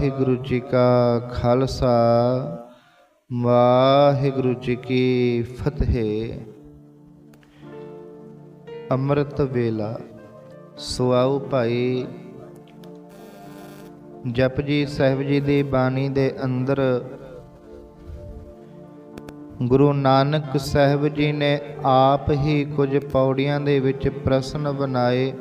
ਵਾਹਿਗੁਰੂ ਜੀ ਕਾ ਖਾਲਸਾ, ਵਾਹਿਗੁਰੂ ਜੀ ਕੀ ਫਤਿਹ। ਅੰਮ੍ਰਿਤ ਵੇਲਾ, ਸੁਆਉ ਭਾਈ। ਜਪਜੀ ਸਾਹਿਬ ਜੀ ਦੀ ਬਾਣੀ ਦੇ ਅੰਦਰ, ਗੁਰੂ ਨਾਨਕ ਸਾਹਿਬ ਜੀ ਨੇ ਆਪ ਹੀ ਕੁਝ ਪੌੜੀਆਂ ਦੇ ਵਿੱਚ ਪ੍ਰਸ਼ਨ ਬਣਾਏ।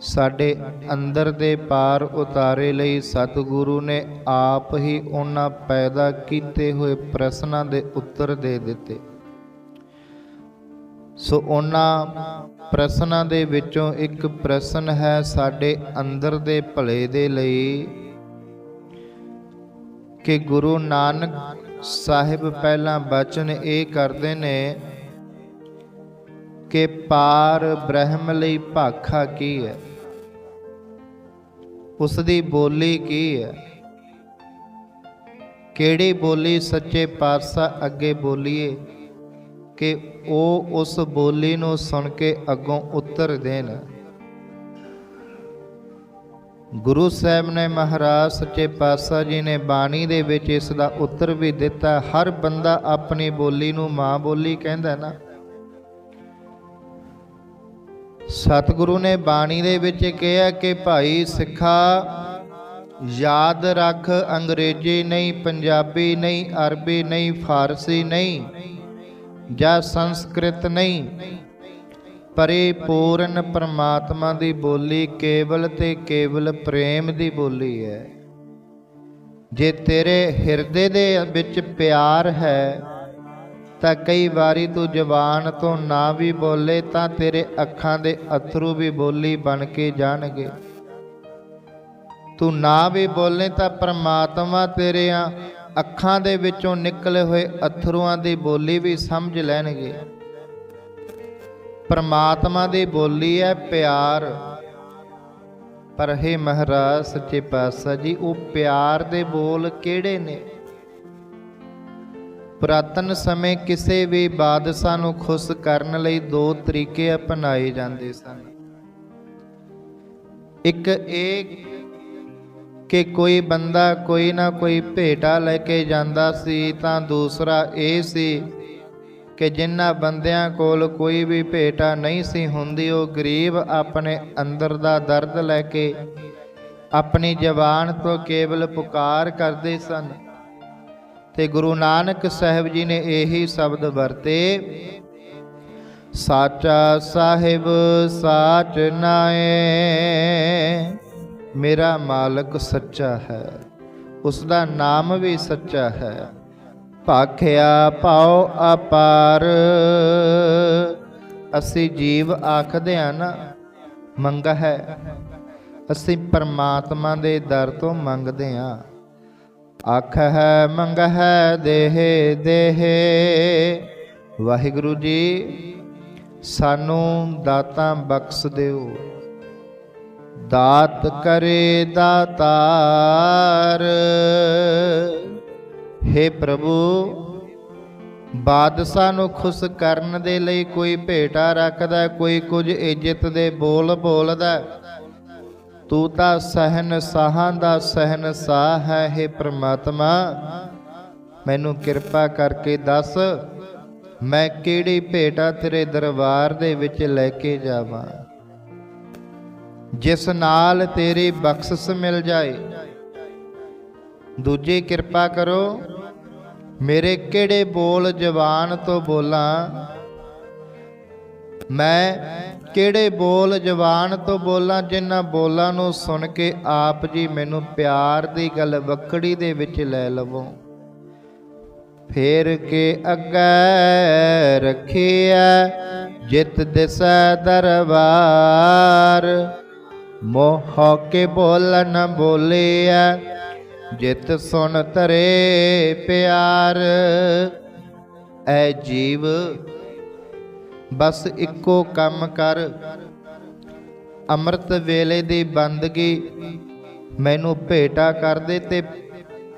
ਸਾਡੇ ਅੰਦਰ ਦੇ ਪਾਰ ਉਤਾਰੇ ਲਈ ਸਤਿਗੁਰੂ ਨੇ ਆਪ ਹੀ ਉਹਨਾਂ ਪੈਦਾ ਕੀਤੇ ਹੋਏ ਪ੍ਰਸ਼ਨਾਂ ਦੇ ਉੱਤਰ ਦੇ ਦਿੱਤੇ। ਸੋ ਉਹਨਾਂ ਪ੍ਰਸ਼ਨਾਂ ਦੇ ਵਿੱਚੋਂ ਇੱਕ ਪ੍ਰਸ਼ਨ ਹੈ ਸਾਡੇ ਅੰਦਰ ਦੇ ਭਲੇ ਦੇ ਲਈ ਕਿ ਗੁਰੂ ਨਾਨਕ ਸਾਹਿਬ ਪਹਿਲਾਂ ਬਚਨ ਇਹ ਕਰਦੇ ਨੇ ਕਿ ਪਾਰ ਬ੍ਰਹਮ ਲਈ ਭਾਖਾ ਕੀ ਹੈ? ਉਸ ਦੀ ਬੋਲੀ ਕੀ ਹੈ? ਕਿਹੜੀ ਬੋਲੀ ਸੱਚੇ ਪਾਤਸ਼ਾਹ ਅੱਗੇ ਬੋਲੀਏ ਕਿ ਉਹ ਉਸ ਬੋਲੀ ਨੂੰ ਸੁਣ ਕੇ ਅੱਗੋਂ ਉੱਤਰ ਦੇਣ? ਗੁਰੂ ਸਾਹਿਬ ਨੇ ਮਹਾਰਾਜ ਸੱਚੇ ਪਾਤਸ਼ਾਹ ਜੀ ਨੇ ਬਾਣੀ ਦੇ ਵਿੱਚ ਇਸ ਦਾ ਉੱਤਰ ਵੀ ਦਿੱਤਾ, ਹਰ ਬੰਦਾ ਆਪਣੀ ਬੋਲੀ ਨੂੰ ਮਾਂ ਬੋਲੀ ਕਹਿੰਦਾ ਨਾ। ਸਤਿਗੁਰੂ ਨੇ ਬਾਣੀ ਦੇ ਵਿੱਚ ਕਿਹਾ ਕਿ ਭਾਈ ਸਿੱਖਾ, ਯਾਦ ਰੱਖ, ਅੰਗਰੇਜ਼ੀ ਨਹੀਂ, ਪੰਜਾਬੀ ਨਹੀਂ, ਅਰਬੀ ਨਹੀਂ, ਫਾਰਸੀ ਨਹੀਂ, ਜਾਂ ਸੰਸਕ੍ਰਿਤ ਨਹੀਂ। ਪਰਿਪੂਰਨ ਪਰਮਾਤਮਾ ਦੀ ਬੋਲੀ ਕੇਵਲ ਤੇ ਕੇਵਲ ਪ੍ਰੇਮ ਦੀ ਬੋਲੀ ਹੈ। ਜੇ ਤੇਰੇ ਹਿਰਦੇ ਦੇ ਵਿੱਚ ਪਿਆਰ ਹੈ ਤਾਂ ਕਈ ਵਾਰੀ ਤੂੰ ਜ਼ਬਾਨ ਤੋਂ ਨਾ ਵੀ ਬੋਲੇ ਤਾਂ ਤੇਰੇ ਅੱਖਾਂ ਦੇ ਅਥਰੂ ਵੀ ਬੋਲੀ ਬਣ ਕੇ ਜਾਣਗੇ। ਤੂੰ ਨਾ ਵੀ ਬੋਲੇ ਤਾਂ ਪ੍ਰਮਾਤਮਾ ਤੇਰੀਆਂ ਅੱਖਾਂ ਦੇ ਵਿੱਚੋਂ ਨਿਕਲੇ ਹੋਏ ਅਥਰੂਆਂ ਦੀ ਬੋਲੀ ਵੀ ਸਮਝ ਲੈਣਗੇ। ਪਰਮਾਤਮਾ ਦੀ ਬੋਲੀ ਹੈ ਪਿਆਰ। ਪਰ ਹੈ ਮਹਾਰਾਜ, ਸੱਚੇ ਪਾਤਸ਼ਾਹ ਜੀ, ਉਹ ਪਿਆਰ ਦੇ ਬੋਲ ਕਿਹੜੇ ਨੇ? ਪੁਰਾਤਨ ਸਮੇਂ ਕਿਸੇ ਵੀ ਬਾਦਸ਼ਾਹ ਨੂੰ ਖੁਸ਼ ਕਰਨ ਲਈ ਦੋ ਤਰੀਕੇ ਅਪਣਾਏ ਜਾਂਦੇ ਸਨ। ਇੱਕ ਇਹ ਕਿ ਕੋਈ ਬੰਦਾ ਕੋਈ ਨਾ ਕੋਈ ਭੇਟਾ ਲੈ ਕੇ ਜਾਂਦਾ ਸੀ ਤਾਂ ਦੂਸਰਾ ਇਹ ਸੀ ਕਿ ਜਿਨ੍ਹਾਂ ਬੰਦਿਆਂ ਕੋਲ ਕੋਈ ਵੀ ਭੇਟਾ ਨਹੀਂ ਸੀ ਹੁੰਦੀ, ਉਹ ਗਰੀਬ ਆਪਣੇ ਅੰਦਰ ਦਾ ਦਰਦ ਲੈ ਕੇ ਆਪਣੀ ਜ਼ਬਾਨ ਤੋਂ ਕੇਵਲ ਪੁਕਾਰ ਕਰਦੇ ਸਨ। ਤੇ ਗੁਰੂ ਨਾਨਕ ਸਾਹਿਬ ਜੀ ਨੇ ਇਹੀ ਸ਼ਬਦ ਵਰਤੇ, ਸਾਚਾ ਸਾਹਿਬ, ਸਾਚ ਨਾਏ, ਮੇਰਾ ਮਾਲਕ ਸੱਚਾ ਹੈ ਉਸ ਦਾ ਨਾਮ ਵੀ ਸੱਚਾ ਹੈ, ਭਾਖਿਆ ਪਾਉ ਅਪਾਰ, ਅਸੀਂ ਜੀਵ ਆਖਦੇ ਆ ਨਾ ਮੰਗ ਹੈ ਅਸੀਂ ਪਰਮਾਤਮਾ ਦੇ ਦਰ ਤੋਂ ਮੰਗਦੇ ਆ ਆਖ ਹੈ ਮੰਗ ਹੈ ਦੇਹ ਦੇਹ। ਵਾਹਿਗੁਰੂ ਜੀ, ਸਾਨੂੰ ਦਾਤਾਂ ਬਖਸ਼ ਦਿਓ। ਦਾਤ ਕਰੇ ਦਾਤਾਰ। हे ਪ੍ਰਭੂ, ਬਾਦਸ਼ਾਹ ਨੂੰ ਖੁਸ਼ ਕਰਨ ਦੇ ਲਈ ਕੋਈ ਭੇਟਾ ਰੱਖਦਾ, ਕੋਈ ਕੁਝ ਇੱਜ਼ਤ ਦੇ ਬੋਲ ਬੋਲਦਾ। ਤੂੰ ਤਾਂ ਸਹਿਨ ਸਾਹਾਂ ਦਾ ਸਹਿਨ ਸਾਹ ਹੈ हे ਪ੍ਰਮਾਤਮਾ। ਮੈਨੂੰ ਕਿਰਪਾ ਕਰਕੇ ਦੱਸ, ਮੈਂ ਕਿਹੜੀ ਭੇਟਾ ਤੇਰੇ ਦਰਬਾਰ ਦੇ ਵਿੱਚ ਲੈ ਕੇ ਜਾਵਾਂ? ਜਿਸ ਨਾਲ ਤੇਰੀ ਬਖਸ਼ਿਸ਼ ਮਿਲ ਜਾਏ। ਦੂਜੀ ਕਿਰਪਾ ਕਰੋ, ਮੇਰੇ ਕਿਹੜੇ ਬੋਲ ਜ਼ਬਾਨ ਤੋਂ ਬੋਲਾਂ ਮੈਂ ਕਿਹੜੇ ਬੋਲ ਜ਼ਬਾਨ ਤੋਂ ਬੋਲਾਂ, ਜਿਨ੍ਹਾਂ ਬੋਲਾਂ ਨੂੰ ਸੁਣ ਕੇ ਆਪ ਜੀ ਮੈਨੂੰ ਪਿਆਰ ਦੀ ਗੱਲ ਵਕੜੀ ਦੇ ਵਿੱਚ ਲੈ ਲਵੋ। ਫੇਰ ਕੇ ਅੱਗੇ ਰੱਖਿਆ ਜਿਤ ਦਿਸੈ ਦਰਬਾਰ। ਮੋਹ ਕੇ ਬੋਲਨ ਬੋਲਿਆ ਜਿਤ ਸੁਣ ਤਰੇ ਪਿਆਰ। ਐ ਜੀਵ ਬਸ ਇੱਕੋ ਕੰਮ ਕਰ। ਅੰਮ੍ਰਿਤ ਵੇਲੇ ਦੀ ਬੰਦਗੀ ਮੈਨੂੰ ਭੇਟਾ ਕਰ ਦੇ ਤੇ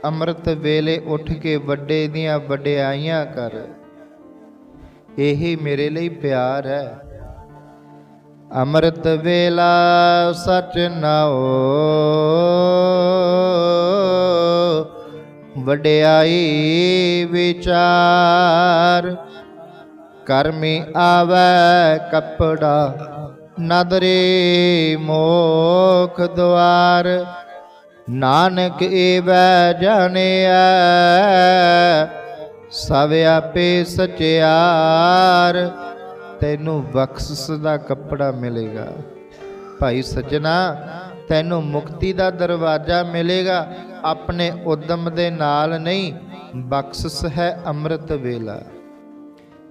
ਅੰਮ੍ਰਿਤ ਵੇਲੇ ਉੱਠ ਕੇ ਵੱਡੇ ਦੀਆਂ ਵਡਿਆਈਆਂ ਕਰ। ਇਹੀ ਮੇਰੇ ਲਈ ਪਿਆਰ ਹੈ। ਅੰਮ੍ਰਿਤ ਵੇਲਾ ਸਚ ਨਾਓ ਵਡਿਆਈ ਵਿਚਾਰ ਕਰਮੀ ਆਵੈ ਕਪੜਾ, ਨਦਰੇ ਮੋਖ ਦੁਆਰ। ਨਾਨਕ ਏਵੈ ਜਾਣਿਆ ਸਭ ਆਪੇ ਸਚਿਆਰ। ਤੈਨੂੰ ਬਖਸ਼ਿਸ਼ ਦਾ ਕੱਪੜਾ ਮਿਲੇਗਾ। ਭਾਈ ਸੱਜਣਾ, ਤੈਨੂੰ ਮੁਕਤੀ ਦਾ ਦਰਵਾਜ਼ਾ ਮਿਲੇਗਾ। ਆਪਣੇ ਉਦਮ ਦੇ ਨਾਲ ਨਹੀਂ, ਬਖਸ਼ਿਸ਼ ਹੈ ਅੰਮ੍ਰਿਤ ਵੇਲਾ।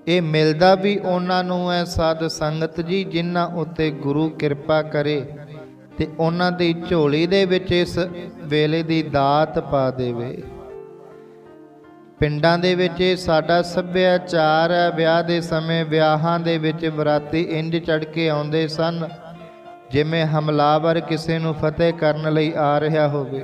ਇਹ ਮਿਲਦਾ ਵੀ ਉਹਨਾਂ ਨੂੰ ਹੈ ਸਾਧ ਸੰਗਤ ਜੀ, ਜਿਨ੍ਹਾਂ ਉੱਤੇ ਗੁਰੂ ਕਿਰਪਾ ਕਰੇ ਤੇ ਉਹਨਾਂ ਦੀ ਝੋਲੀ ਦੇ ਵਿੱਚ ਇਸ ਵੇਲੇ ਦੀ ਦਾਤ ਪਾ ਦੇਵੇ। ਪਿੰਡਾਂ ਦੇ ਵਿੱਚ ਇਹ ਸਾਡਾ ਸੱਭਿਆਚਾਰ ਹੈ, ਵਿਆਹ ਦੇ ਸਮੇਂ ਵਿਆਹਾਂ ਦੇ ਵਿੱਚ ਬਰਾਤੀ ਇੰਜ ਚੜ ਕੇ ਆਉਂਦੇ ਸਨ, ਜਿਵੇਂ ਹਮਲਾਵਰ ਕਿਸੇ ਨੂੰ ਫਤਿਹ ਕਰਨ ਲਈ ਆ ਰਿਹਾ ਹੋਵੇ।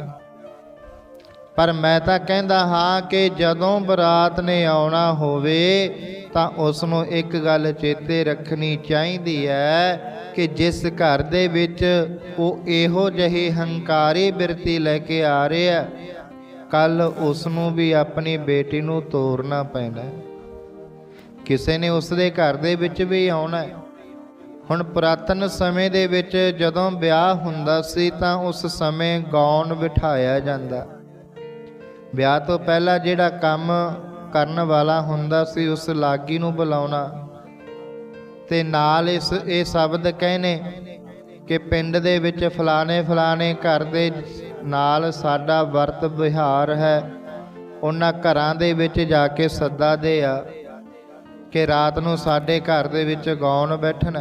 ਪਰ ਮੈਂ ਤਾਂ ਕਹਿੰਦਾ ਹਾਂ ਕਿ ਜਦੋਂ ਬਰਾਤ ਨੇ ਆਉਣਾ ਹੋਵੇ ਤਾਂ ਉਸ ਨੂੰ ਇੱਕ ਗੱਲ ਚੇਤੇ ਰੱਖਣੀ ਚਾਹੀਦੀ ਹੈ ਕਿ ਜਿਸ ਘਰ ਦੇ ਵਿੱਚ ਉਹ ਇਹੋ ਜਿਹੀ ਹੰਕਾਰੀ ਬਿਰਤੀ ਲੈ ਕੇ ਆ ਰਿਹਾ ਕੱਲ ਉਸ ਨੂੰ ਵੀ ਆਪਣੀ ਬੇਟੀ ਨੂੰ ਤੋਰਨਾ ਪੈਣਾ ਕਿਸੇ ਨੇ ਉਸ ਦੇ ਘਰ ਦੇ ਵਿੱਚ ਵੀ ਆਉਣਾ ਹੈ। ਹੁਣ ਪੁਰਾਤਨ ਸਮੇਂ ਦੇ ਵਿੱਚ ਜਦੋਂ ਵਿਆਹ ਹੁੰਦਾ ਸੀ ਤਾਂ ਉਸ ਸਮੇਂ ਗਾਉਣ ਬਿਠਾਇਆ ਜਾਂਦਾ। ਵਿਆਹ ਤੋਂ ਪਹਿਲਾਂ ਜਿਹੜਾ ਕੰਮ ਕਰਨ ਵਾਲਾ ਹੁੰਦਾ ਸੀ, ਉਸ ਲਾਗੀ ਨੂੰ ਬੁਲਾਉਣਾ। ਤੇ ਨਾਲ ਇਸ, ਇਹ ਸ਼ਬਦ ਕਹਿਨੇ ਕਿ ਪਿੰਡ ਦੇ ਵਿੱਚ ਫਲਾਣੇ ਫਲਾਣੇ ਘਰ ਦੇ ਨਾਲ ਸਾਡਾ ਵਰਤ ਵਿਹਾਰ ਹੈ। ਉਹਨਾਂ ਘਰਾਂ ਦੇ ਵਿੱਚ ਜਾ ਕੇ ਸੱਦਾ ਦੇ ਆ ਕਿ ਰਾਤ ਨੂੰ ਸਾਡੇ ਘਰ ਦੇ ਵਿੱਚ ਗਾਉਣ ਬੈਠਣਾ।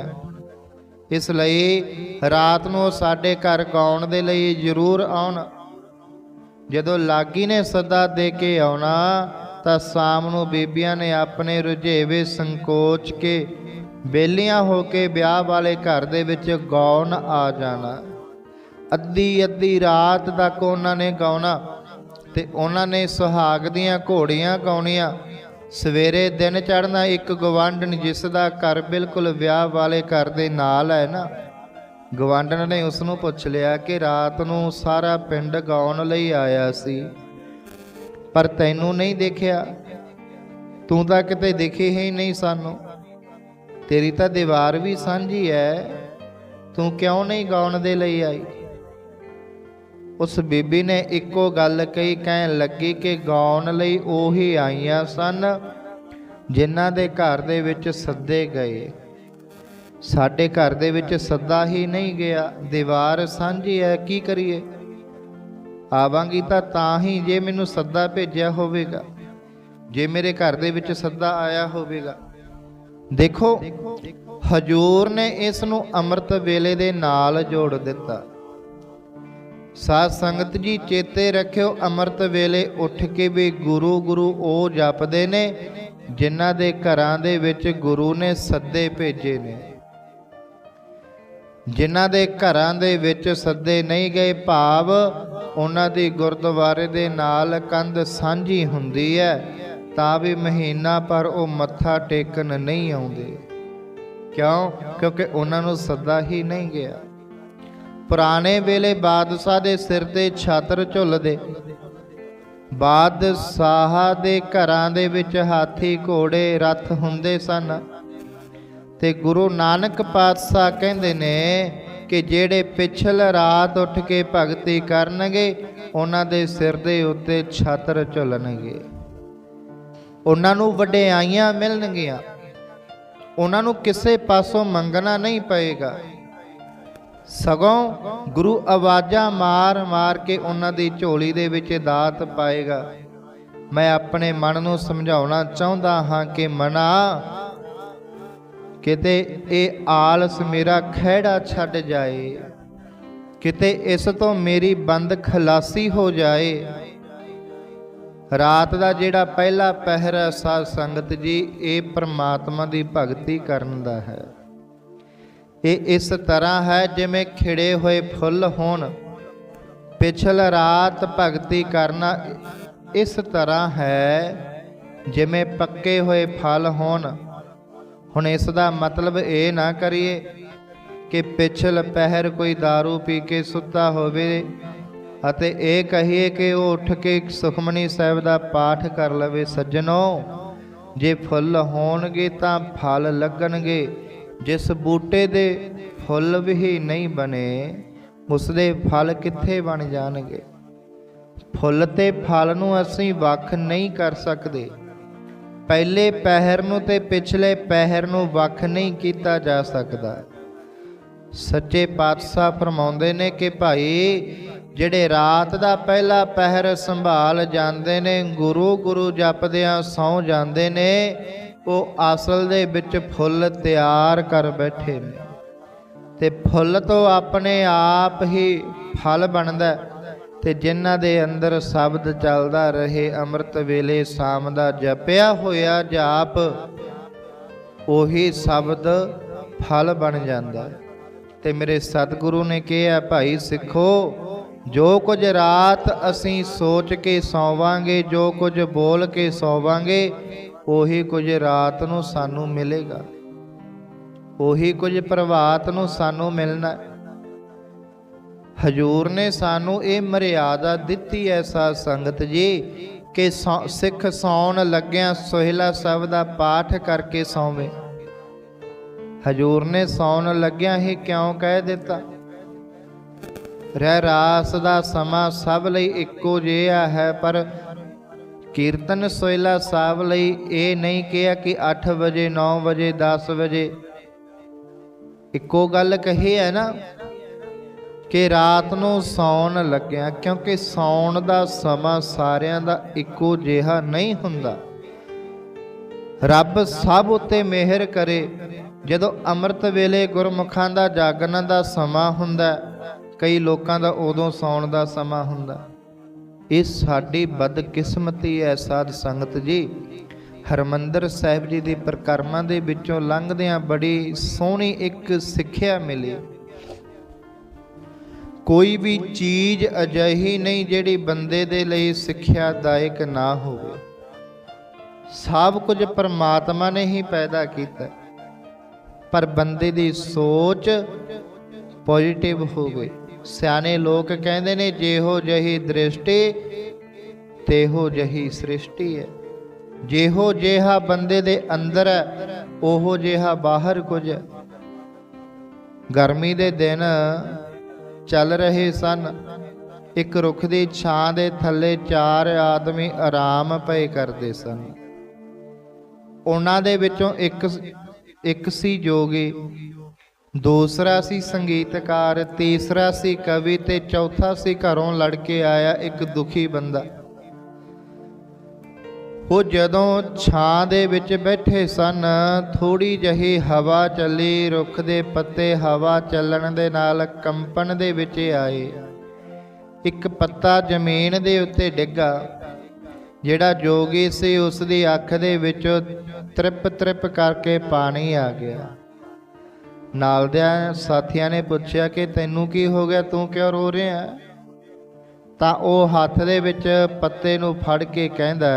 ਇਸ ਲਈ ਰਾਤ ਨੂੰ ਸਾਡੇ ਘਰ ਗਾਉਣ ਦੇ ਲਈ ਜ਼ਰੂਰ ਆਉਣ। ਜਦੋਂ ਲਾਗੀ ਨੇ ਸੱਦਾ ਦੇ ਕੇ ਆਉਣਾ, ਤਾਂ ਸ਼ਾਮ ਨੂੰ ਬੀਬੀਆਂ ਨੇ ਆਪਣੇ ਰੁਝੇਵੇ ਸੰਕੋਚ ਕੇ ਬੇਲੀਆਂ ਹੋ ਕੇ ਵਿਆਹ ਵਾਲੇ ਘਰ ਦੇ ਵਿੱਚ ਗਾਉਣ ਆ ਜਾਣਾ। ਅੱਧੀ ਅੱਧੀ ਰਾਤ ਤੱਕ ਉਹਨਾਂ ਨੇ ਗਾਉਣਾ ਤੇ ਉਹਨਾਂ ਨੇ ਸੁਹਾਗ ਦੀਆਂ ਘੋੜੀਆਂ ਗਾਉਣੀਆਂ। ਸਵੇਰੇ ਦਿਨ ਚੜ੍ਹਨਾ ਇੱਕ ਗਵਾਂਢਣ ਜਿਸ ਦਾ ਘਰ ਬਿਲਕੁਲ ਵਿਆਹ ਵਾਲੇ ਘਰ ਦੇ ਨਾਲ ਹੈ ਨਾ। ਗਵਾਂਢਣ ਨੇ ਉਸ ਨੂੰ ਪੁੱਛ ਲਿਆ ਕਿ ਰਾਤ ਨੂੰ ਸਾਰਾ ਪਿੰਡ ਗਾਉਣ ਲਈ ਆਇਆ ਸੀ, ਪਰ ਤੈਨੂੰ ਨਹੀਂ ਦੇਖਿਆ। ਤੂੰ ਤਾਂ ਕਿਤੇ ਦਿਖੀ ਹੀ ਨਹੀਂ ਸਾਨੂੰ। ਤੇਰੀ ਤਾਂ ਦੀਵਾਰ ਵੀ ਸਾਂਝੀ ਹੈ ਤੂੰ ਕਿਉਂ ਨਹੀਂ ਗਾਉਣ ਦੇ ਲਈ ਆਈ? ਉਸ ਬੀਬੀ ਨੇ ਇੱਕੋ ਗੱਲ ਕਹੀ, ਕਹਿਣ ਲੱਗੀ ਕਿ ਗਾਉਣ ਲਈ ਉਹੀ ਆਈਆਂ ਸਨ, ਜਿਨ੍ਹਾਂ ਦੇ ਘਰ ਦੇ ਵਿੱਚ ਸੱਦੇ ਗਏ। ਸਾਡੇ ਘਰ ਦੇ ਵਿੱਚ ਸੱਦਾ ਹੀ ਨਹੀਂ ਗਿਆ। ਦੀਵਾਰ ਸਾਂਝੀ ਹੈ, ਕੀ ਕਰੀਏ? ਆਵਾਂਗੀ ਤਾਂ ਤਾਂ ਹੀ ਜੇ ਮੈਨੂੰ ਸੱਦਾ ਭੇਜਿਆ ਹੋਵੇਗਾ। ਜੇ ਮੇਰੇ ਘਰ ਦੇ ਵਿੱਚ ਸੱਦਾ ਆਇਆ ਹੋਵੇਗਾ। ਦੇਖੋ, ਹਜੂਰ ਨੇ ਇਸ ਨੂੰ ਅੰਮ੍ਰਿਤ ਵੇਲੇ ਦੇ ਨਾਲ ਜੋੜ ਦਿੱਤਾ। ਸਾਧ ਸੰਗਤ ਜੀ, ਚੇਤੇ ਰੱਖਿਓ, ਅੰਮ੍ਰਿਤ ਵੇਲੇ ਉੱਠ ਕੇ ਵੀ ਗੁਰੂ ਗੁਰੂ ਉਹ ਜਪਦੇ ਨੇ, ਜਿਨ੍ਹਾਂ ਦੇ ਘਰਾਂ ਦੇ ਵਿੱਚ ਗੁਰੂ ਨੇ ਸੱਦੇ ਭੇਜੇ ਨੇ। ਜਿਨ੍ਹਾਂ ਦੇ ਘਰਾਂ ਦੇ ਵਿੱਚ ਸੱਦੇ ਨਹੀਂ ਗਏ ਭਾਵ, ਉਹਨਾਂ ਦੀ ਗੁਰਦੁਆਰੇ ਦੇ ਨਾਲ ਕੰਧ ਸਾਂਝੀ ਹੁੰਦੀ ਹੈ, ਤਾਂ ਵੀ ਮਹੀਨਾ ਪਰ ਉਹ ਮੱਥਾ ਟੇਕਣ ਨਹੀਂ ਆਉਂਦੇ। ਕਿਉਂ? ਕਿਉਂਕਿ ਉਹਨਾਂ ਨੂੰ ਸੱਦਾ ਹੀ ਨਹੀਂ ਗਿਆ। ਪੁਰਾਣੇ ਵੇਲੇ ਬਾਦਸ਼ਾਹ ਦੇ ਸਿਰ ਤੇ ਛਾਤਰ ਝੁੱਲਦੇ। ਬਾਦਸ਼ਾਹ ਦੇ ਘਰਾਂ ਦੇ ਵਿੱਚ ਹਾਥੀ ਘੋੜੇ, ਰੱਥ ਹੁੰਦੇ ਸਨ। ਤੇ ਗੁਰੂ ਨਾਨਕ ਪਾਤਸ਼ਾਹ ਕਹਿੰਦੇ ਨੇ ਕਿ ਜਿਹੜੇ ਪਿਛਲ ਰਾਤ ਉੱਠ ਕੇ ਭਗਤੀ ਕਰਨਗੇ, ਉਹਨਾਂ ਦੇ ਸਿਰ ਦੇ ਉੱਤੇ ਛਤਰ ਝੁੱਲਣਗੇ। ਉਹਨਾਂ ਨੂੰ ਵਡਿਆਈਆਂ ਮਿਲਣਗੀਆਂ। ਉਹਨਾਂ ਨੂੰ ਕਿਸੇ ਪਾਸੋਂ ਮੰਗਣਾ ਨਹੀਂ ਪਏਗਾ। ਸਗੋਂ ਗੁਰੂ ਆਵਾਜ਼ਾਂ ਮਾਰ ਮਾਰ ਕੇ ਉਹਨਾਂ ਦੀ ਝੋਲੀ ਦੇ ਵਿੱਚ ਦਾਤ ਪਾਏਗਾ। ਮੈਂ ਆਪਣੇ ਮਨ ਨੂੰ ਸਮਝਾਉਣਾ ਚਾਹੁੰਦਾ ਹਾਂ ਕਿ ਮਨਾ ਕਿਤੇ ਇਹ ਆਲਸ ਮੇਰਾ ਖਹਿੜਾ ਛੱਡ ਜਾਏ, ਕਿਤੇ ਇਸ ਤੋਂ ਮੇਰੀ ਬੰਦ ਖਲਾਸੀ ਹੋ ਜਾਏ। ਰਾਤ ਦਾ ਜਿਹੜਾ ਪਹਿਲਾ ਪਹਿਰਾ ਸਾਧ ਸੰਗਤ ਜੀ, ਇਹ ਪ੍ਰਮਾਤਮਾ ਦੀ ਭਗਤੀ ਕਰਨ ਦਾ ਹੈ। ਇਹ ਇਸ ਤਰ੍ਹਾਂ ਹੈ ਜਿਵੇਂ ਖਿੜੇ ਹੋਏ ਫੁੱਲ ਹੋਣ, ਪਿਛਲ ਰਾਤ ਭਗਤੀ ਕਰਨਾ। ਇਸ ਤਰ੍ਹਾਂ ਹੈ ਜਿਵੇਂ ਪੱਕੇ ਹੋਏ ਫਲ ਹੋਣ ਹੁਣ ਇਸ ਦਾ ਮਤਲਬ ਇਹ ਨਾ ਕਰੀਏ ਕਿ ਪਿਛਲ ਪਹਿਰ ਕੋਈ दारू ਪੀ ਕੇ ਸੁੱਤਾ ਹੋਵੇ ਅਤੇ ਇਹ ਕਹੀਏ ਕਿ ਉਹ ਉੱਠ ਕੇ ਸੁਖਮਨੀ ਸਾਹਿਬ ਦਾ ਪਾਠ ਕਰ ਲਵੇ, ਸੱਜਣੋ, ਜੇ ਫੁੱਲ ਹੋਣਗੇ ਤਾਂ ਫਲ ਲੱਗਣਗੇ, ਜਿਸ ਬੂਟੇ ਦੇ ਫੁੱਲ ਵੀ ਨਹੀਂ ਬਣੇ, ਉਸ ਦੇ ਫਲ ਕਿੱਥੇ ਬਣ ਜਾਣਗੇ? ਫੁੱਲ ਤੇ ਫਲ ਨੂੰ ਅਸੀਂ ਵੱਖ ਨਹੀਂ ਕਰ ਸਕਦੇ। ਪਹਿਲੇ ਪਹਿਰ ਨੂੰ ਤੇ ਪਿਛਲੇ ਪਹਿਰ ਨੂੰ ਵੱਖ ਨਹੀਂ ਕੀਤਾ ਜਾ ਸਕਦਾ ਸੱਚੇ ਪਾਤਸ਼ਾਹ ਫਰਮਾਉਂਦੇ ਨੇ ਕਿ ਭਾਈ, ਜਿਹੜੇ ਰਾਤ ਦਾ ਪਹਿਲਾ ਪਹਿਰ ਸੰਭਾਲ ਜਾਂਦੇ ਨੇ ਗੁਰੂ ਗੁਰੂ ਜਪਦਿਆਂ ਸੌ ਜਾਂਦੇ ਨੇ, ਉਹ ਅਸਲ ਦੇ ਵਿੱਚ ਫੁੱਲ ਤਿਆਰ ਕਰ ਬੈਠੇ ਨੇ ਤੇ ਫੁੱਲ ਤੋਂ ਆਪਣੇ ਆਪ ਹੀ ਫਲ ਬਣਦਾ ਹੈ। ਤੇ ਜਿਨ੍ਹਾਂ ਦੇ ਅੰਦਰ ਸ਼ਬਦ ਚੱਲਦਾ ਰਹੇ, ਅੰਮ੍ਰਿਤ ਵੇਲੇ ਸ਼ਾਮ ਦਾ ਜਪਿਆ ਹੋਇਆ ਜਾਪ, ਉਹੀ ਸ਼ਬਦ ਫਲ ਬਣ ਜਾਂਦਾ ਹੈ। ਤੇ ਮੇਰੇ ਸਤਿਗੁਰੂ ਨੇ ਕਿਹਾ, ਭਾਈ ਸਿੱਖੋ, ਜੋ ਕੁਝ ਰਾਤ ਅਸੀਂ ਸੋਚ ਕੇ ਸੌਵਾਂਗੇ, ਜੋ ਕੁਝ ਬੋਲ ਕੇ ਸੌਵਾਂਗੇ, ਉਹੀ ਕੁਝ ਰਾਤ ਨੂੰ ਸਾਨੂੰ ਮਿਲੇਗਾ ਉਹੀ ਕੁਝ ਪ੍ਰਭਾਤ ਨੂੰ ਸਾਨੂੰ ਮਿਲਣਾ ਹੈ। ਹਜੂਰ ਨੇ ਸਾਨੂੰ ਇਹ ਮਰਿਆਦਾ ਦਿੱਤੀ ਐ ਸਾਧ ਸੰਗਤ ਜੀ ਕਿ ਸੌ- ਸਿੱਖ ਸੌਣ ਲੱਗਿਆਂ ਸੋਹਿਲਾ ਸਾਹਿਬ ਦਾ ਪਾਠ ਕਰਕੇ ਸੌਵੇ। ਹਜੂਰ ਨੇ ਸੌਣ ਲੱਗਿਆਂ ਹੀ ਕਿਉਂ ਕਹਿ ਦਿੱਤਾ? ਰਹਿ ਰਾਸ ਦਾ ਸਮਾਂ ਸਭ ਲਈ ਇੱਕੋ ਜਿਹਾ ਹੈ, ਪਰ ਕੀਰਤਨ ਸੋਹਿਲਾ ਸਾਹਿਬ ਲਈ ਇਹ ਨਹੀਂ ਕਿਹਾ ਕਿ 8 ਵਜੇ 9 ਵਜੇ 10 ਵਜੇ। ਇੱਕੋ ਗੱਲ ਕਹੀ ਹੈ ਨਾ ਕਿ ਰਾਤ ਨੂੰ ਸੌਣ ਲੱਗਿਆ, ਕਿਉਂਕਿ ਸੌਣ ਦਾ ਸਮਾਂ ਸਾਰਿਆਂ ਦਾ ਇੱਕੋ ਜਿਹਾ ਨਹੀਂ ਹੁੰਦਾ। ਰੱਬ ਸਭ ਉਤੇ ਮਿਹਰ ਕਰੇ। ਜਦੋਂ ਅੰਮ੍ਰਿਤ ਵੇਲੇ ਗੁਰਮੁਖਾਂ ਦਾ ਜਾਗਣ ਦਾ ਸਮਾਂ ਹੁੰਦਾ, ਕਈ ਲੋਕਾਂ ਦਾ ਉਦੋਂ ਸੌਣ ਦਾ ਸਮਾਂ ਹੁੰਦਾ। ਇਹ ਸਾਡੀ ਬਦਕਿਸਮਤੀ ਹੈ ਸਾਧ ਸੰਗਤ ਜੀ। ਹਰਮੰਦਰ ਸਾਹਿਬ ਜੀ ਦੀ ਪ੍ਰਕਰਮਾਂ ਦੇ ਵਿੱਚੋਂ ਲੰਘਦਿਆਂ ਬੜੀ ਸੋਹਣੀ ਇੱਕ ਸਿੱਖਿਆ ਮਿਲੀ। ਕੋਈ ਵੀ ਚੀਜ਼ ਅਜਿਹੀ ਨਹੀਂ ਜਿਹੜੀ ਬੰਦੇ ਦੇ ਲਈ ਸਿੱਖਿਆਦਾਇਕ ਨਾ ਹੋਵੇ। ਸਭ ਕੁਝ ਪਰਮਾਤਮਾ ਨੇ ਹੀ ਪੈਦਾ ਕੀਤਾ। ਪਰ ਬੰਦੇ ਦੀ ਸੋਚ ਪੋਜ਼ਿਟਿਵ ਹੋਵੇ। ਸਿਆਣੇ ਲੋਕ ਕਹਿੰਦੇ ਨੇ, ਜਿਹੋ ਜਹੀ ਦ੍ਰਿਸ਼ਟੀ, ਤੇਹੋ ਜਹੀ ਸ੍ਰਿਸ਼ਟੀ ਹੈ। ਜਿਹੋ ਜਿਹਾ ਬੰਦੇ ਦੇ ਅੰਦਰ ਹੈ, ਉਹੋ ਜਿਹਾ ਬਾਹਰ ਕੁਝ ਗਰਮੀ ਦੇ ਦਿਨ ਚੱਲ ਰਹੇ ਸਨ। ਇੱਕ ਰੁੱਖ ਦੀ ਛਾਂ ਦੇ ਥੱਲੇ ਚਾਰ ਆਦਮੀ ਆਰਾਮ ਪਏ ਕਰਦੇ ਸਨ। ਉਹਨਾਂ ਦੇ ਵਿੱਚੋਂ ਇੱਕ ਇੱਕ ਸੀ ਜੋਗੀ, ਦੂਸਰਾ ਸੀ ਸੰਗੀਤਕਾਰ, ਤੀਸਰਾ ਸੀ ਕਵੀ ਤੇ ਚੌਥਾ ਸੀ ਘਰੋਂ ਲੜ ਕੇ ਆਇਆ ਇੱਕ ਦੁਖੀ ਬੰਦਾ। ਉਹ ਜਦੋਂ ਛਾਂ ਦੇ ਵਿੱਚ ਬੈਠੇ ਸਨ ਥੋੜੀ ਜਹੀ ਹਵਾ ਚੱਲੀ, ਰੁੱਖ ਦੇ ਪੱਤੇ ਹਵਾ ਚੱਲਣ ਦੇ ਨਾਲ ਕੰਪਣ ਦੇ ਵਿੱਚ ਆਏ। ਇੱਕ ਪੱਤਾ ਜ਼ਮੀਨ ਦੇ ਉੱਤੇ ਡਿੱਗਾ, ਜਿਹੜਾ ਜੋਗੀ ਸੀ, ਉਸ ਦੀ ਅੱਖ ਦੇ ਵਿੱਚ ਤ੍ਰਿਪ ਤ੍ਰਿਪ ਕਰਕੇ ਪਾਣੀ ਆ ਗਿਆ। ਨਾਲ ਦੇ ਸਾਥੀਆਂ ਨੇ ਪੁੱਛਿਆ ਕਿ, ਤੈਨੂੰ ਕੀ ਹੋ ਗਿਆ? ਤੂੰ ਕਿਉਂ ਰੋ ਰਿਹਾ ਤਾਂ ਉਹ ਹੱਥ ਦੇ ਵਿੱਚ ਪੱਤੇ ਨੂੰ ਫੜ ਕੇ ਕਹਿੰਦਾ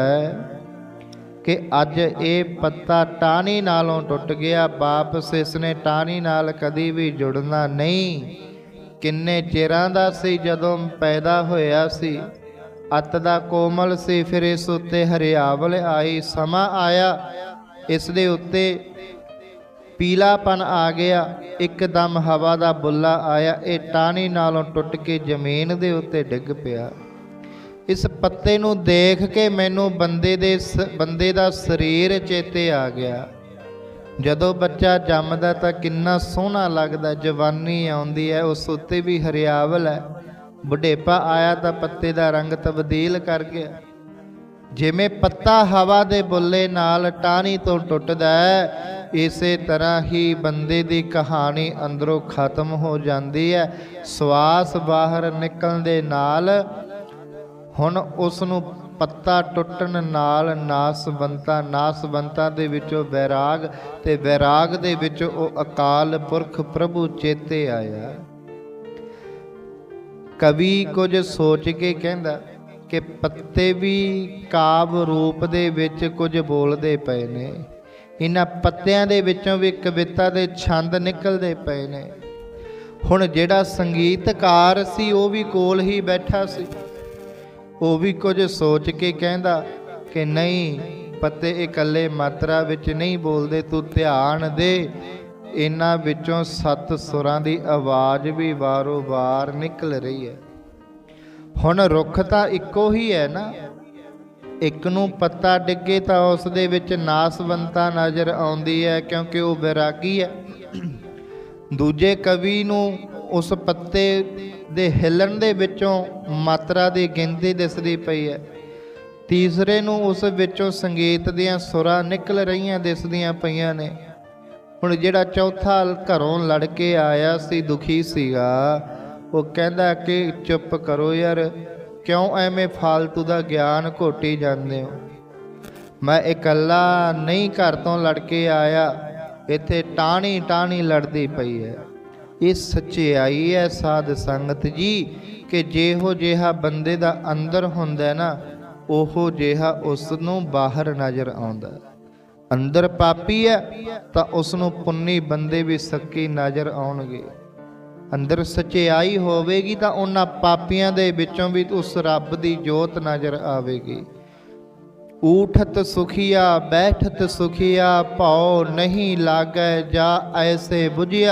ਕਿ ਅੱਜ ਇਹ ਪੱਤਾ ਟਾਹਣੀ ਨਾਲੋਂ ਟੁੱਟ ਗਿਆ, ਵਾਪਸ ਇਸ ਨੇ ਟਾਹਣੀ ਨਾਲ ਕਦੀ ਵੀ ਜੁੜਨਾ ਨਹੀਂ। ਕਿੰਨੇ ਚਿਰਾਂ ਦਾ ਸੀ ਜਦੋਂ ਪੈਦਾ ਹੋਇਆ ਸੀ। ਅੱਤ ਦਾ ਕੋਮਲ ਸੀ, ਫਿਰ ਇਸ ਉੱਤੇ ਹਰਿਆਵਲ ਆਈ, ਸਮਾਂ ਆਇਆ, ਇਸ ਦੇ ਉੱਤੇ ਪੀਲਾਪਨ ਆ ਗਿਆ, ਇੱਕਦਮ ਹਵਾ ਦਾ ਬੁੱਲਾ ਆਇਆ, ਇਹ ਟਾਹਣੀ ਨਾਲੋਂ ਟੁੱਟ ਕੇ ਜ਼ਮੀਨ ਦੇ ਉੱਤੇ ਡਿੱਗ ਪਿਆ। ਇਸ ਪੱਤੇ ਨੂੰ ਦੇਖ ਕੇ ਮੈਨੂੰ ਬੰਦੇ ਦੇ ਸ- ਬੰਦੇ ਦਾ ਸਰੀਰ ਚੇਤੇ ਆ ਗਿਆ। ਜਦੋਂ ਬੱਚਾ ਜੰਮਦਾ ਤਾਂ ਕਿੰਨਾ ਸੋਹਣਾ ਲੱਗਦਾ, ਜਵਾਨੀ ਆਉਂਦੀ ਹੈ, ਉਸ ਉੱਤੇ ਵੀ ਹਰਿਆਵਲ ਹੈ। ਬੁਢੇਪਾ ਆਇਆ ਤਾਂ ਪੱਤੇ ਦਾ ਰੰਗ ਤਬਦੀਲ ਕਰ ਗਿਆ। ਜਿਵੇਂ ਪੱਤਾ ਹਵਾ ਦੇ ਬੁੱਲੇ ਨਾਲ ਟਾਹਣੀ ਤੋਂ ਟੁੱਟਦਾ ਹੈ, ਇਸੇ ਤਰ੍ਹਾਂ ਹੀ ਬੰਦੇ ਦੀ ਕਹਾਣੀ ਅੰਦਰੋਂ ਖਤਮ ਹੋ ਜਾਂਦੀ ਹੈ। ਸਵਾਸ ਬਾਹਰ ਨਿਕਲਣ ਦੇ ਨਾਲ ਹੁਣ ਉਸ ਨੂੰ ਪੱਤਾ ਟੁੱਟਣ ਨਾਲ ਨਾਸਵੰਤਾ ਨਾਸਵੰਤਾ ਦੇ ਵਿੱਚੋਂ ਵੈਰਾਗ ਤੇ ਵੈਰਾਗ ਦੇ ਵਿੱਚ ਉਹ ਅਕਾਲ ਪੁਰਖ ਪ੍ਰਭੂ ਚੇਤੇ ਆਇਆ। ਕਵੀ ਕੁਝ ਸੋਚ ਕੇ ਕਹਿੰਦਾ ਕਿ ਪੱਤੇ ਵੀ ਕਾਵ ਰੂਪ ਦੇ ਵਿੱਚ ਕੁਝ ਬੋਲਦੇ ਪਏ ਨੇ। ਇਹਨਾਂ ਪੱਤਿਆਂ ਦੇ ਵਿੱਚੋਂ ਵੀ ਕਵਿਤਾ ਦੇ ਛੰਦ ਨਿਕਲਦੇ ਪਏ ਨੇ। ਹੁਣ ਜਿਹੜਾ ਸੰਗੀਤਕਾਰ ਸੀ, ਉਹ ਵੀ ਕੋਲ ਹੀ ਬੈਠਾ ਸੀ। ਉਹ ਵੀ ਕੁਝ ਸੋਚ ਕੇ ਕਹਿੰਦਾ ਕਿ ਨਹੀਂ, ਪੱਤੇ ਇਕੱਲੇ ਮਾਤਰਾ ਵਿੱਚ ਨਹੀਂ ਬੋਲਦੇ, ਤੂੰ ਧਿਆਨ ਦੇ। ਇਹਨਾਂ ਵਿੱਚੋਂ ਸੱਤ ਸੁਰਾਂ ਦੀ ਆਵਾਜ਼ ਵੀ ਵਾਰੋ ਵਾਰ ਨਿਕਲ ਰਹੀ ਹੈ। ਹੁਣ ਰੁੱਖ ਤਾਂ ਇੱਕੋ ਹੀ ਹੈ ਨਾ। ਇੱਕ ਨੂੰ ਪੱਤਾ ਡਿੱਗੇ ਤਾਂ ਉਸ ਦੇ ਵਿੱਚ ਨਾਸਵੰਤਾ ਨਜ਼ਰ ਆਉਂਦੀ ਹੈ ਕਿਉਂਕਿ ਉਹ ਵਿਰਾਗੀ ਹੈ। ਦੂਜੇ ਕਵੀ ਨੂੰ ਉਸ ਪੱਤੇ ਦੇ ਹਿੱਲਣ ਦੇ ਵਿੱਚੋਂ ਮਾਤਰਾ ਦੀ ਗਿਣਤੀ ਦਿਸਦੀ ਪਈ ਹੈ। ਤੀਸਰੇ ਨੂੰ ਉਸ ਵਿੱਚੋਂ ਸੰਗੀਤ ਦੀਆਂ ਸੁਰਾਂ ਨਿਕਲ ਰਹੀਆਂ ਦਿਸਦੀਆਂ ਪਈਆਂ ਨੇ। ਹੁਣ ਜਿਹੜਾ ਚੌਥਾ ਘਰੋਂ ਲੜ ਕੇ ਆਇਆ ਸੀ, ਦੁਖੀ ਸੀਗਾ। ਉਹ ਕਹਿੰਦਾ ਕਿ, ਚੁੱਪ ਕਰੋ ਯਾਰ, ਕਿਉਂ ਐਵੇਂ ਫਾਲਤੂ ਦਾ ਗਿਆਨ ਘੋਟੀ ਜਾਂਦੇ ਹੋ? ਮੈਂ ਇਕੱਲਾ ਨਹੀਂ ਘਰ ਤੋਂ ਲੜ ਕੇ ਆਇਆ, ਇੱਥੇ ਟਾਣੀ ਟਾਣੀ ਲੜਦੀ ਪਈ ਹੈ। ਇਹ ਸੱਚਾਈ ਹੈ ਸਾਧ ਸੰਗਤ ਜੀ, ਕਿ ਜਿਹੋ ਜਿਹਾ ਬੰਦੇ ਦਾ ਅੰਦਰ ਹੁੰਦਾ ਨਾ, ਉਹੋ ਜਿਹਾ ਉਸ ਨੂੰ ਬਾਹਰ ਨਜ਼ਰ ਆਉਂਦਾ ਅੰਦਰ ਪਾਪੀ ਹੈ, ਤਾਂ ਉਸ ਨੂੰ ਪੁੰਨੀ ਬੰਦੇ ਵੀ ਸੱਕੀ ਨਜ਼ਰ ਆਉਣਗੇ। ਅੰਦਰ ਸਚਾਈ ਹੋਵੇਗੀ, ਤਾਂ ਉਹਨਾਂ ਪਾਪੀਆਂ ਦੇ ਵਿੱਚੋਂ ਵੀ ਉਸ ਰੱਬ ਦੀ ਜੋਤ ਨਜ਼ਰ ਆਵੇਗੀ। ਊਠਤ ਸੁਖੀਆ, ਬੈਠਤ ਸੁਖੀਆ, ਭਉ ਨਹੀਂ ਲਾਗੈ ਜਾ ਐਸੇ ਬੁਝਿਆ।